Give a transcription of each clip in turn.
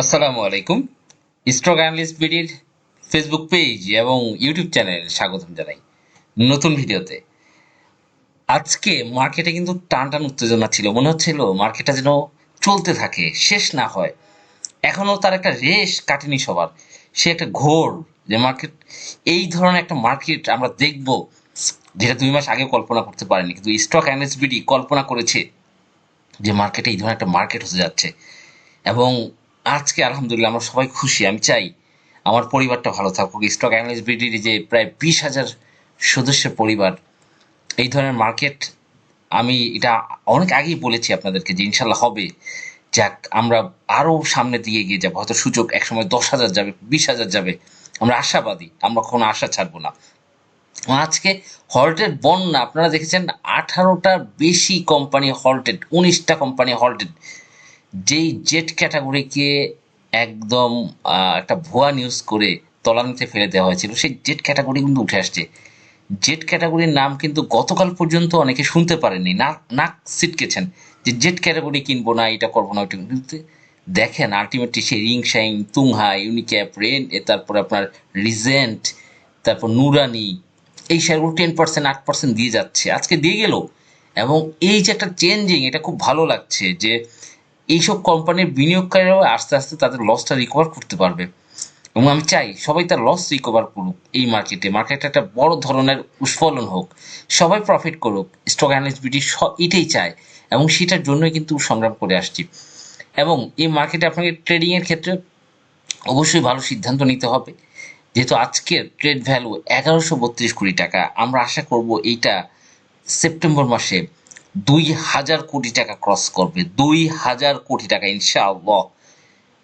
আসসালামু আলাইকুম। Stock analyst বিডির ফেসবুক পেজ এবং ইউটিউব চ্যানেলে স্বাগতম জানাই নতুন ভিডিওতে। আজকে মার্কেটে কিন্তু টান টান উত্তেজনা ছিল, মনে হচ্ছিল মার্কেটটা যেন চলতে থাকে, শেষ না হয়। এখনও তার একটা রেশ কাটেনি সবার, সে একটা ঘোর যে মার্কেট এই ধরনের একটা মার্কেট আমরা দেখব যেটা দুই মাস আগে কল্পনা করতে পারেনি। কিন্তু স্টক অ্যানালিস্ট বিডি কল্পনা করেছে যে মার্কেটে এই ধরনের একটা মার্কেট হতে যাচ্ছে। এবং আজকে আলহামদুলিল্লাহ আমরা সবাই খুশি, আমি চাই আমার পরিবারটা ভালো থাকুক। স্টক অ্যানালিস্ট বিডির যে প্রায় বিশ হাজার সদস্যের পরিবার, এই ধরনের মার্কেট আমি এটা অনেক আগেই বলেছি আপনাদেরকে যে ইনশাল্লাহ হবে। যাক, আমরা আরও সামনের দিকে এগিয়ে যাব। হয়তো সূচক একসময় দশ হাজার যাবে, বিশ হাজার যাবে। আমরা আশাবাদী, আমরা কখনো আশা ছাড়বো না। আজকে হল্টেড বন্যা, আপনারা দেখেছেন আঠারোটা বেশি কোম্পানি হল্টেড উনিশটা কোম্পানি হল্টেড যেই জেট ক্যাটাগরিকে একদম একটা ভুয়া নিউজ করে তলানিতে ফেলে দেওয়া হয়েছিল, সেই জেট ক্যাটাগরি কিন্তু উঠে আসছে। জেট ক্যাটাগরির নাম কিন্তু গতকাল পর্যন্ত অনেকে শুনতে পারেননি। না, নাক সিটকেছেন যে জেট ক্যাটাগরি কিনবো না, এটা করব না, ওইটা কিন্তু দেখেন আলটিমেটলি সেই রিং শাইন, তুংহা, ইউনিক্যাপ, রেন তারপরে আপনার রিজেন্ট, তারপর নুরানি, এই শেয়ারগুলো টেন পার্সেন্ট আট পার্সেন্ট দিয়ে যাচ্ছে। আজকে দিয়ে গেল। এবং এই যে একটা চেঞ্জিং এটা খুব ভালো লাগছে যে এইসব কোম্পানির বিনিয়োগকারীরাও আস্তে আস্তে তাদের লসটা রিকভার করতে পারবে। এবং আমি চাই সবাই তার লস রিকভার করুক এই মার্কেটে মার্কেটে একটা বড় ধরনের উৎফলন হোক। সবাই প্রফিট করুক। স্টক অ্যানালিস্ট বিটি এটাই চায়। এবং সেটার জন্যই কিন্তু সংগ্রাম করে আসছি। এবং এই মার্কেটে আপনাকে ট্রেডিংয়ের ক্ষেত্রে অবশ্যই ভালো সিদ্ধান্ত নিতে হবে। যেহেতু আজকের ট্রেড ভ্যালু এগারোশো বত্রিশ কোটি টাকা। আমরা আশা করব এইটা সেপ্টেম্বর মাসে দুই হাজার কোটি টাকা ক্রস করবে, দুই হাজার কোটি টাকা, ইনশাআল্লাহ।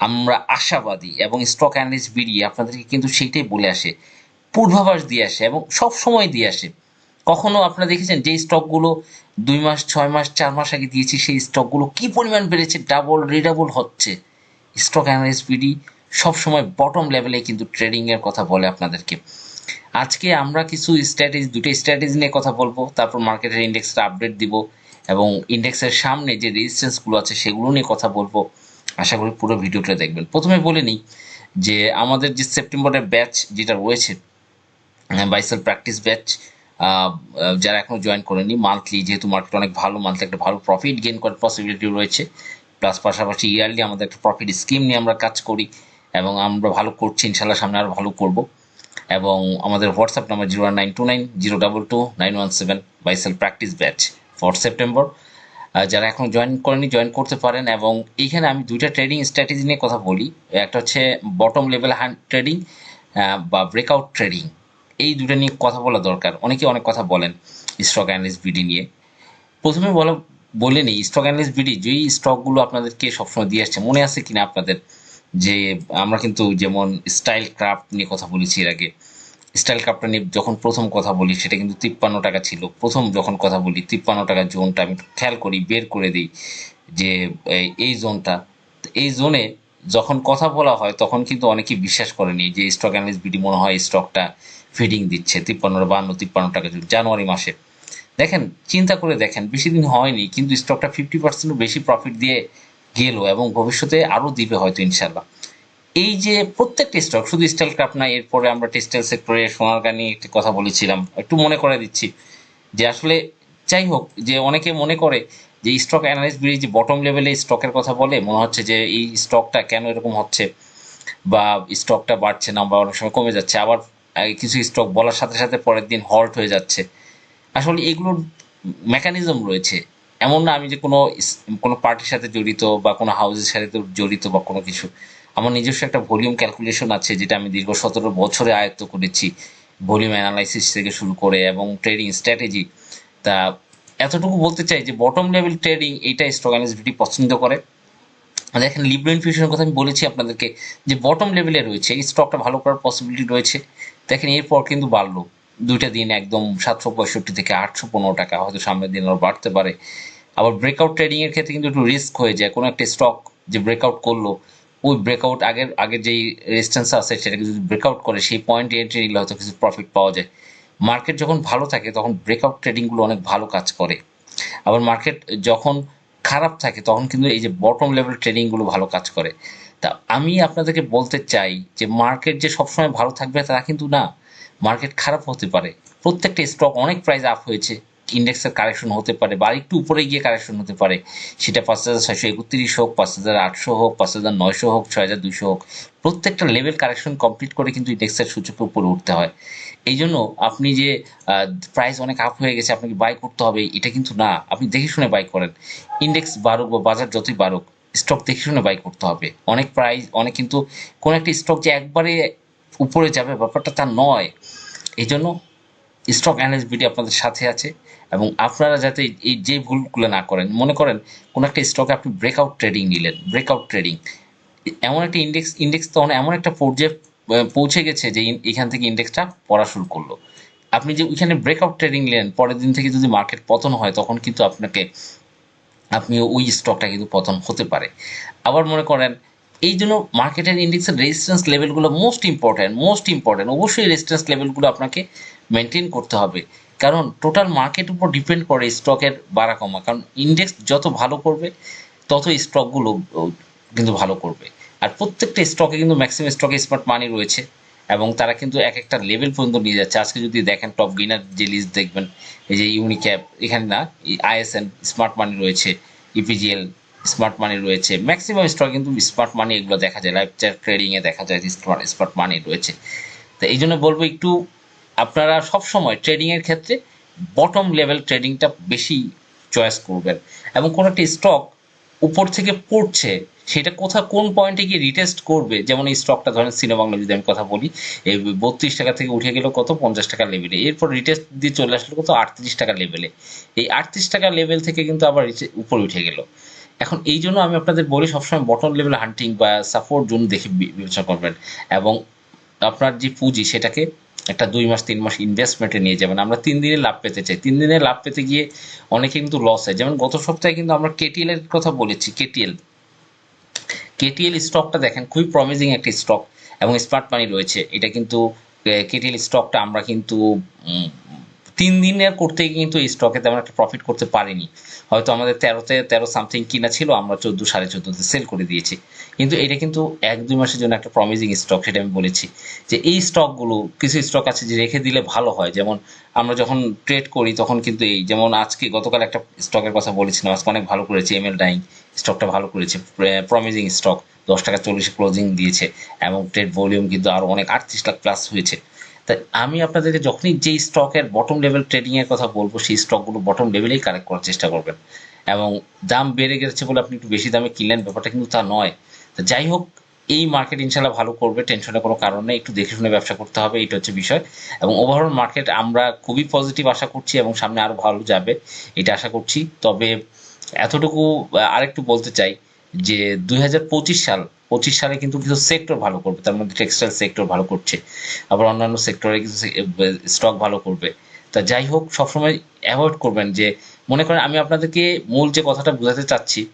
আমরা আশাবাদী এবং স্টক অ্যানালিস্ট বিডি, আপনাদেরকে কিন্তু সেইটাই বলে আসে, পূর্বাভাস দিয়ে আসে এবং সব সময় দিয়ে আসে। কখনো আপনারা দেখেছেন যে স্টকগুলো দুই মাস, ছয় মাস, চার মাস আগে দিয়েছি, সেই স্টকগুলো কি পরিমাণ বেড়েছে? ডাবল রিডাবল হচ্ছে। স্টক অ্যানালিস্ট বিডি সবসময় বটম লেভেলে কিন্তু ট্রেডিং এর কথা বলে আপনাদেরকে। আজকে আমরা কিছু স্ট্র্যাটেজি দুটো স্ট্র্যাটেজি নিয়ে কথা বলব, তারপর মার্কেটের ইন্ডেক্সটা আপডেট দিব। এবং ইন্ডেক্সের সামনে যে রেজিস্ট্যান্সগুলো আছে সেগুলো নিয়ে কথা বলব। আশা করি পুরো ভিডিওটা দেখবেন। প্রথমে বলে নিই যে আমাদের যে সেপ্টেম্বরের ব্যাচ যেটা রয়েছে বাইসেল প্র্যাকটিস ব্যাচ যারা এখনও জয়েন করেনি মান্থলি যেহেতু মার্কেট অনেক ভালো মান্থলি একটা ভালো প্রফিট গেইন করার পসিবিলিটি রয়েছে। প্লাস পাশাপাশি ইয়ারলি আমাদের একটা প্রফিট স্কিম নিয়ে আমরা কাজ করি এবং আমরা ভালো করছি ইনশাল্লাহ সামনে আরও ভালো করব। এবং আমাদের WhatsApp number zero nine two nine zero double two nine one seven বাইসেল practice batch for September যারা এখন জয়েন করেনি জয়েন করতে পারেন এবং এইখানে আমি দুইটা ট্রেডিং স্ট্র্যাটেজি নিয়ে কথা বলি। একটা হচ্ছে বটম লেভেল হ্যান্ড ট্রেডিং বা ব্রেকআউট ট্রেডিং এই দুটো নিয়ে কথা বলা দরকার। অনেকে অনেক কথা বলেন স্টক অ্যানালিস্ট বিডি নিয়ে। প্রথমে বলা বলে নিই স্টক অ্যানালিস্ট বিডি যেই স্টকগুলো আপনাদেরকে সবসময় দিয়ে আসছে, মনে আছে কিনা আপনাদের? যে আমরা কিন্তু যেমন স্টাইল ক্রাফট নিয়ে কথা বলেছি এর আগে। স্টাইল কাপটা নিয়ে যখন প্রথম কথা বলি, সেটা কিন্তু তিপ্পান্ন টাকা ছিল। প্রথম যখন কথা বলি, তিপ্পান্ন টাকার জোনটা আমি খেয়াল করি, বের করে দিই যে এই- জোনটা। এই জোনে যখন কথা বলা হয়, তখন কিন্তু অনেকেই বিশ্বাস করেনি যে স্টক অ্যানালিস্ট বিডি মনে হয় স্টকটা ফিডিং দিচ্ছে, তিপ্পান্ন, বান্ন, তিপ্পান্ন টাকা জোন, জানুয়ারি মাসে। দেখেন, চিন্তা করে দেখেন, বেশি দিন হয়নি, কিন্তু স্টকটা ফিফটি পার্সেন্ট বেশি প্রফিট দিয়ে গেল এবং ভবিষ্যতে আরও দিবে হয়তো ইনশাল্লাহ এই যে প্রত্যেকটি স্টক শুধু স্টাইল ক্রাফট না, এরপরে আমরা টেক্সটাইল সেক্টরে সোনারগা নিয়ে একটি কথা বলেছিলাম, একটু মনে করে দিচ্ছি, যে আসলে যাই হোক, যে অনেকে মনে করে যে স্টক অ্যানালিস্ট বিডি যে বটম লেভেলে স্টকের কথা বলে, মনে হচ্ছে যে এই স্টকটা কেন এরকম হচ্ছে, বা স্টকটা বাড়ছে না, বা অনেক সময় কমে যাচ্ছে, আবার কিছু স্টক বলার সাথে সাথে পরের দিন হল্ট হয়ে যাচ্ছে। আসলে এগুলোর মেকানিজম রয়েছে। এমন না আমি যে কোনো কোনো পার্টির সাথে জড়িত, বা কোনো হাউসের সাথে জড়িত, বা কোনো কিছু। আমার নিজস্ব একটা ভলিউম ক্যালকুলেশন আছে, যেটা আমি দীর্ঘ সতেরো বছরে আয়ত্ত করেছি ভলিউম অ্যানালাইসিস থেকে শুরু করে এবং ট্রেডিং স্ট্র্যাটেজি। তা এতটুকু বলতে চাই যে বটম লেভেল ট্রেডিং এইটা স্টক অ্যানালিস্ট পছন্দ করে। দেখেন লিব্রো ইনফিউশনের কথা আমি বলেছি আপনাদেরকে যে বটম লেভেলে রয়েছে, এই স্টকটা ভালো করার পসিবিলিটি রয়েছে। দেখেন, এরপর কিন্তু বাড়লো। দুইটা দিন একদম সাতশো পঁয়ষট্টি থেকে আটশো পনেরো টাকা, হয়তো সামনের দিন আরও বাড়তে পারে। আবার ব্রেকআউট ট্রেডিংয়ের ক্ষেত্রে কিন্তু একটু রিস্ক হয়ে যায়। কোনো একটা স্টক যে ব্রেকআউট করল ওই ব্রেকআউট আগের আগের যেই রেজিস্ট্যান্স আছে সেটাকে যদি ব্রেকআউট করে, সেই পয়েন্টে এন্ট্রি নিলে হয়তো কিছু প্রফিট পাওয়া যায়। মার্কেট যখন ভালো থাকে, তখন ব্রেকআউট ট্রেডিংগুলো অনেক ভালো কাজ করে। আবার মার্কেট যখন খারাপ থাকে, তখন কিন্তু এই যে বটম লেভেল ট্রেডিংগুলো ভালো কাজ করে। তা আমি আপনাদেরকে বলতে চাই যে মার্কেট যে সবসময় ভালো থাকবে তা কিন্তু না। মার্কেট খারাপ হতে পারে। প্রত্যেকটা স্টক অনেক প্রাইস আপ হয়েছে। ইন্ডেক্সের কারেকশন হতে পারে বা একটু উপরে গিয়ে কারেকশন হতে পারে। সেটা পাঁচ হাজার ছয়শো একত্রিশ হোক, পাঁচ হাজার আটশো হোক, পাঁচ হাজার নয়শো হোক, ছয় হাজার দুশো হোক, প্রত্যেকটা লেভেল কারেকশন কমপ্লিট করে কিন্তু ইন্ডেক্সের সূচকে উপরে উঠতে হয়। এই জন্য আপনি যে প্রাইস অনেক আপ হয়ে গেছে, আপনাকে বাই করতে হবে, এটা কিন্তু না। আপনি দেখে শুনে বাই করেন। ইন্ডেক্স বাড়ুক বা বাজার যতই বাড়ুক স্টক দেখে শুনে বাই করতে হবে। অনেক প্রাইস অনেক কিন্তু কোনো একটা স্টক যে একবারে উপরে যাবে, ব্যাপারটা তা নয়। এই জন্য স্টক অ্যানালিস্ট আপনাদের সাথে আছে এবং আপনারা যাতে এই যে ভুলগুলো না করেন, মনে করেন কোনো একটা স্টকে আপনি ব্রেকআউট ট্রেডিং নিলেন ব্রেকআউট ট্রেডিং এমন একটা ইন্ডেক্স ইন্ডেক্স তখন এমন একটা পর্যায়ে পৌঁছে গেছে যে এখান থেকে ইন্ডেক্সটা পড়া শুরু করল। আপনি যে ওইখানে ব্রেকআউট ট্রেডিং নিলেন, পরের দিন থেকে যদি মার্কেট পতন হয়, তখন কিন্তু আপনাকে, আপনি ওই স্টকটা কিন্তু পতন হতে পারে। আবার মনে করেন, এই জন্য মার্কেটের ইন্ডেক্সের রেজিস্ট্যান্স লেভেলগুলো মোস্ট ইম্পর্ট্যান্ট মোস্ট ইম্পর্ট্যান্ট অবশ্যই রেজিস্ট্যান্স লেভেলগুলো আপনাকে মেনটেন করতে হবে। কারণ টোটাল মার্কেট উপর ডিপেন্ড করে স্টকের বাড়া কমা কারণ ইন্ডেক্স যত ভালো করবে, তত স্টকগুলো কিন্তু ভালো করবে। আর প্রত্যেকটা স্টকে কিন্তু ম্যাক্সিমাম স্টকে স্মার্ট মানি রয়েছে। এবং তারা কিন্তু এক একটা লেভেল পর্যন্ত নিয়ে যাচ্ছে। আজকে যদি দেখেন টপ গেইনার যে লিস্ট দেখবেন, এই যে ইউনিক্যাপ এখানে না আইএসএন স্মার্ট মানি রয়েছে ইপিজিএল স্মার্ট মানি রয়েছে। ম্যাক্সিমাম স্টক কিন্তু স্মার্ট মানি এগুলো দেখা যায়। লাইভ চার্ট ট্রেডিং এ দেখা যায় স্মার্ট স্মার্ট মানি রয়েছে। তো এই জন্য বলব একটু আপনারা সব সময় ট্রেডিং এর ক্ষেত্রে বটম লেভেল ট্রেডিংটা বেশি চয়েস করবেন। এবং কোনো একটা স্টক উপর থেকে পড়ছে, সেটা কোথা, কোন পয়েন্টে গিয়ে রিটেস্ট করবে? যেমন এই স্টকটা ধরেন সিনেবাংলা যদি আমি কথা বলি, এই বত্রিশ টাকা থেকে উঠে গেল কত? পঞ্চাশ টাকা লেভেলে এরপর রিটেস্ট দিয়ে চলে আসলো কত? আটত্রিশ টাকা লেভেলে এই আটত্রিশ টাকা লেভেল থেকে কিন্তু আবার উপরে উঠে গেল। এখন এই জন্য আমি আপনাদের বলি, সবসময় বটম লেভেল হান্টিং বা সাপোর্ট জোন দেখে বিবেচনা করবেন। এবং আপনার যে পুঁজি, সেটাকে একটা দুই মাস, তিন মাস ইনভেস্টমেন্টে নিয়ে যাবেন। আমরা তিন দিনে লাভ পেতে চাই। তিন দিনে লাভ পেতে গিয়ে অনেকে কিন্তু লস হয়। যেমন গত সপ্তাহে কিন্তু আমরা কেটিএল এর কথা বলেছি কেটিএল কেটিএল স্টকটা দেখেন, খুবই প্রমিজিং একটা স্টক এবং স্মার্ট মানি রয়েছে। এটা কিন্তু কেটিএল স্টকটা আমরা কিন্তু তিন দিনের করতে কিন্তু এই স্টকে তেমন একটা প্রফিট করতে পারিনি। হয়তো আমাদের তেরোতে, তেরো সামথিং কিনা ছিল, আমরা চোদ্দ, সাড়ে চোদ্দোতে সেল করে দিয়েছি। কিন্তু এটা কিন্তু এক, দুই মাসের জন্য একটা প্রমিজিং স্টক সেটা আমি বলেছি। যে এই স্টকগুলো কিছু স্টক আছে যে রেখে দিলে ভালো হয়। যেমন আমরা যখন ট্রেড করি, তখন কিন্তু এই, যেমন আজকে গতকাল একটা স্টকের কথা বলেছিলাম, আজকে অনেক ভালো করেছে এম এল ডাইং স্টকটা ভালো করেছে। প্রমিজিং স্টক দশ টাকা চল্লিশে ক্লোজিং দিয়েছে। এবং ট্রেড ভলিউম কিন্তু আরও অনেক আটত্রিশ লাখ প্লাস হয়েছে। তাই আমি আপনাদেরকে যখনই যেই স্টকের বটম লেভেল ট্রেডিং এর কথা বলব, সেই স্টকগুলো বটম লেভেলেই কালেক্ট করার চেষ্টা করবেন। এবং দাম বেড়ে গেছে বলে আপনি একটু বেশি দামে কিনলেন, ব্যাপারটা কিন্তু তা নয়। তো যাই হোক, এই মার্কেট ইনশাল্লাহ ভালো করবে টেনশনের কোনো কারণ নেই, একটু দেখে শুনে ব্যবসা করতে হবে, এটা হচ্ছে বিষয়। এবং ওভারঅল মার্কেট আমরা খুবই পজিটিভ আশা করছি এবং সামনে আরও ভালো যাবে, এটা আশা করছি। তবে এতটুকু আরেকটু বলতে চাই যে দুই হাজার পঁচিশ সাল পঁচিশ সালে কিন্তু কিছু সেক্টর ভালো করবে, তার মধ্যে টেক্সটাইল সেক্টর ভালো করছে, আবার অন্যান্য সেক্টরে কিছু স্টক ভালো করবে। তা যাই হোক, সবসময় অ্যাভয়েড করবেন যে, মনে করেন আমি আপনাদেরকে মূল যে কথাটা বোঝাতে চাচ্ছি,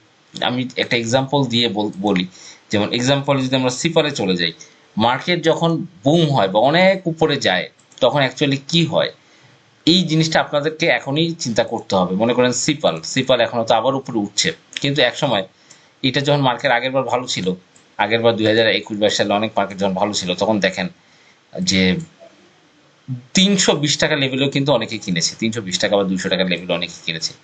আমি একটা এক্সাম্পল দিয়ে বল- যেমন এক্সাম্পল যদি আমরা সিপারে চলে যাই মার্কেট যখন বুম হয় বা অনেক উপরে যায়, তখন অ্যাকচুয়ালি কি হয়? এই জিনিসটা আপনাদেরকে এখনই চিন্তা করতে হবে। মনে করেন সিপাল সিপাল এখন তো আবার উপরে উঠছে। কিন্তু এক সময় এটা যখন মার্কেট আগের বার ভালো ছিল আগের বার দুই হাজার একুশ বাইশ সালে অনেক মার্কেট যখন ভালো ছিল, তখন দেখেন যে তিনশো বিশ টাকা লেভেলেও কিন্তু অনেকে কিনেছে। তিনশো বিশ টাকা বা দুইশো টাকা লেভেলে অনেকে কিনেছে।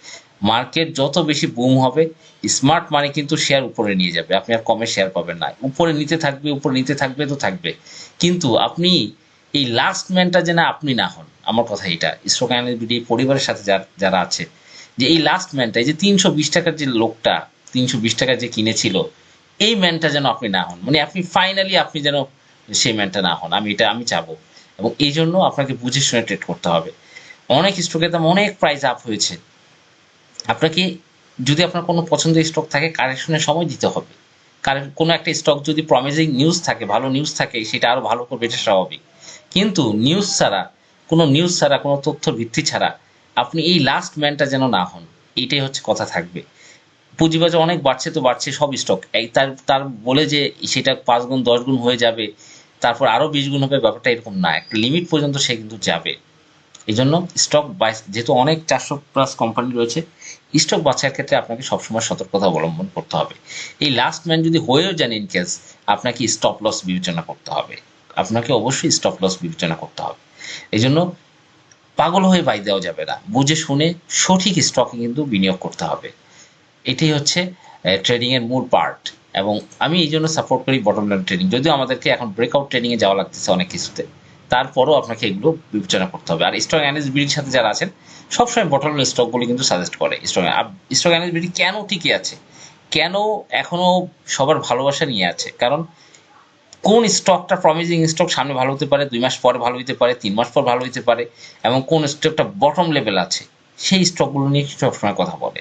মার্কেট যত বেশি বুম হবে স্মার্ট মানি কিন্তু শেয়ার উপরে নিয়ে যাবে। আপনি আর কমে শেয়ার পাবেন না। উপরে নিতে থাকবে, উপরে নিতে থাকবে তো থাকবে। কিন্তু আপনি এই লাস্ট ম্যানটা যেন আপনি না হন, আমার কথা এটা স্টক বিডি পরিবারের সাথে যার- যারা আছে, যে এই লাস্ট ম্যানটা এই যে তিনশো বিশ টাকার যে লোকটা, তিনশো বিশ টাকা যে কিনেছিল এই ম্যানটা যেন আপনি না হন। মানে আপনি ফাইনালি আপনি যেন সেই ম্যানটা না হন। আমি এটা, আমি চাবো। এবং এই জন্য আপনাকে বুঝে শুনে ট্রেড করতে হবে। অনেক স্টকের দাম অনেক প্রাইস আপ হয়েছে। আপনাকে, যদি আপনার কোনো পছন্দের স্টক থাকে কারেকশনের সময় দিতে হবে। কারণ কোনো একটা স্টক যদি প্রমিজিং নিউজ থাকে, ভালো নিউজ থাকে, সেটা আরও ভালো করবে, এটা স্বাভাবিক। কিন্তু নিউজ ছাড়া, কোনো নিউজ ছাড়া, কোনো তথ্য ভিত্তি ছাড়া, আপনি এই লাস্ট ম্যানটা যেন না হন, এইটাই হচ্ছে কথা থাকবে। পুঁজিবাজার অনেক বাড়ছে তো বাড়ছে, সব স্টক এই তার তার বলে যে সেটা পাঁচ গুণ, দশ গুণ হয়ে যাবে, তারপর আরও বিশ গুণ হবে, ব্যাপারটা এরকম না। একটা লিমিট পর্যন্ত সে কিন্তু যাবে। এই জন্য স্টক বাই যেহেতু অনেক চারশো প্লাস কোম্পানি রয়েছে স্টক বাছাইয়ের ক্ষেত্রে আপনাকে সবসময় সতর্কতা অবলম্বন করতে হবে। এই লাস্ট ম্যান যদি হয়েও যান ইন কেস আপনাকে স্টপ লস বিবেচনা করতে হবে। আপনাকে অবশ্যই স্টপ লস বিবেচনা করতে হবে। এই জন্য পাগল হয়ে বাই দেওয়া যাবে না। বুঝে শুনে সঠিক স্টকে কিন্তু বিনিয়োগ করতে হবে। এটাই হচ্ছে ট্রেডিং এর মূল পার্ট এবং আমি এই জন্য সাপোর্ট করি বটম লাইন ট্রেডিং যদিও আমাদেরকে এখন ব্রেকআউট ট্রেডিং এ যাওয়া লাগতেছে অনেক কিছুতে। তারপরও আপনাকে এগুলো বিবেচনা করতে হবে। আর স্টক অ্যানালিস্ট সাথে যারা আছেন, সবসময় বটম লাইন স্টকগুলি কিন্তু সাজেস্ট করে স্টক স্টক অ্যানালিস্ট কেন টিকে আছে? কেন এখনও সবার ভালোবাসা নিয়ে আছে? কারণ কোন স্টকটা প্রমিজিং স্টক সামনে ভালো হতে পারে, দুই মাস পরে ভালো হতে পারে, তিন মাস পর ভালো হতে পারে, এবং কোন স্টকটা বটম লেভেল আছে, সেই স্টকগুলো নিয়ে সবসময় কথা বলে।